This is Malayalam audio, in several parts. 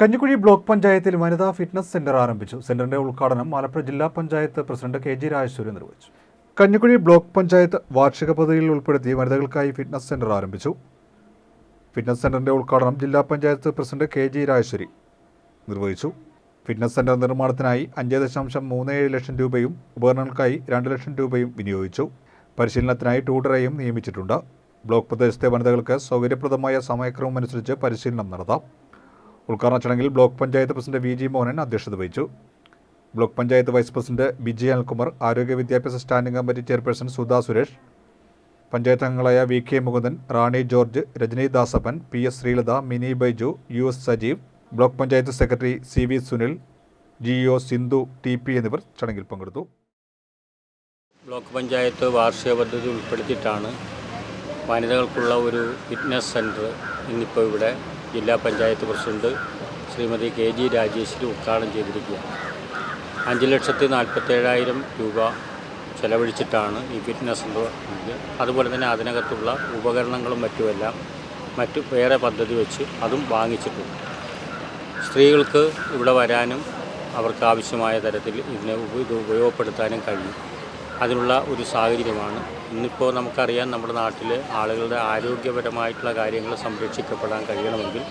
കഞ്ഞിക്കുഴി ബ്ലോക്ക് പഞ്ചായത്തിൽ വനിതാ ഫിറ്റ്നസ് സെന്റർ ആരംഭിച്ചു. സെന്ററിന്റെ ഉദ്ഘാടനം മലപ്പുറം ജില്ലാ panchayat president K G Rajeshwari നിർവഹിച്ചു. കഞ്ഞിക്കുഴി ബ്ലോക്ക് പഞ്ചായത്ത് വാർഷിക പദ്ധതിയിൽ ഉൾപ്പെടുത്തി വനിതകൾക്കായി ഫിറ്റ്നസ് സെന്റർ ആരംഭിച്ചു. ഫിറ്റ്നസ് സെന്ററിന്റെ ഉദ്ഘാടനം ജില്ലാ panchayat president K G Rajeswari നിർവഹിച്ചു. ഫിറ്റ്നസ് സെന്റർ നിർമ്മാണത്തിനായി അഞ്ച് ദശാംശം മൂന്ന് ഏഴ് ലക്ഷം രൂപയും ഉപകരണങ്ങൾക്കായി രണ്ട് ലക്ഷം രൂപയും വിനിയോഗിച്ചു. പരിശീലനത്തിനായി ട്യൂട്ടറെയും നിയമിച്ചിട്ടുണ്ട്. ബ്ലോക്ക് പ്രദേശത്തെ വനിതകൾക്ക് സൗകര്യപ്രദമായ സമയക്രമം അനുസരിച്ച് പരിശീലനം നടത്താം. ഉദ്ഘാടന ചടങ്ങിൽ block panchayat president V G Mohanan അധ്യക്ഷത വഹിച്ചു. Block panchayat vice president Biji Anilkumar ആരോഗ്യ വിദ്യാഭ്യാസ standing committee chairperson Sudha Suresh panchayat അംഗങ്ങളായ V K Mukundan Rani George Rajani Dasappan P S Sreelatha Mini Baiju U S Sajeev block panchayat secretary C V Sunil G O Sindhu T P എന്നിവർ ചടങ്ങിൽ പങ്കെടുത്തു. ബ്ലോക്ക് പഞ്ചായത്ത് വാർഷിക പദ്ധതി ഉൾപ്പെടുത്തിയിട്ടാണ് വനിതകൾക്കുള്ള ഒരു ഫിറ്റ്നസ് സെന്റർ ഇന്നിപ്പോൾ ഇവിടെ ജില്ലാ panchayat president Shrimati K G Rajeswari ഉദ്ഘാടനം ചെയ്തിരിക്കുകയാണ്. അഞ്ച് ലക്ഷത്തി നാൽപ്പത്തേഴായിരം രൂപ ചെലവഴിച്ചിട്ടാണ് ഈ ഫിറ്റ്നസ് സെന്റർ. അതുപോലെ തന്നെ അതിനകത്തുള്ള ഉപകരണങ്ങളും മറ്റുമെല്ലാം മറ്റു വേറെ പദ്ധതി വെച്ച് അതും വാങ്ങിച്ചിട്ടുണ്ട്. സ്ത്രീകൾക്ക് ഇവിടെ വരാനും അവർക്ക് ആവശ്യമായ തരത്തിൽ ഇതിനെ ഇത് ഉപയോഗപ്പെടുത്താനും കഴിയും. അതിനുള്ള ഒരു സാഹചര്യമാണ്. ഇന്നിപ്പോൾ നമുക്കറിയാം നമ്മുടെ നാട്ടിൽ ആളുകളുടെ ആരോഗ്യപരമായിട്ടുള്ള കാര്യങ്ങൾ സംരക്ഷിക്കപ്പെടാൻ കഴിയണമെങ്കിൽ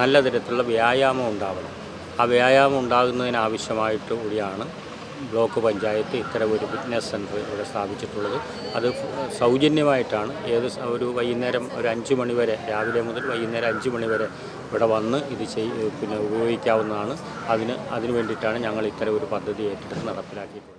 നല്ല തരത്തിലുള്ള വ്യായാമം ഉണ്ടാവണം. ആ വ്യായാമം ഉണ്ടാകുന്നതിനാവശ്യമായിട്ട് കൂടിയാണ് ബ്ലോക്ക് പഞ്ചായത്ത് ഇത്തരം ഒരു ഫിറ്റ്നസ് സെന്റർ ഇവിടെ സ്ഥാപിച്ചിട്ടുള്ളത്. അത് സൗജന്യമായിട്ടാണ്. ഏത് ഒരു വൈകുന്നേരം ഒരു അഞ്ച് മണി വരെ രാവിലെ മുതൽ വൈകുന്നേരം അഞ്ച് മണി വരെ ഇവിടെ വന്ന് ഇത് ചെയ് പിന്നെ ഉപയോഗിക്കാവുന്നതാണ്. അതിന് അതിന് വേണ്ടിയിട്ടാണ് ഞങ്ങൾ ഇത്തരം ഒരു പദ്ധതി ഏറ്റെടുത്ത് നടപ്പിലാക്കിയിട്ടുള്ളത്.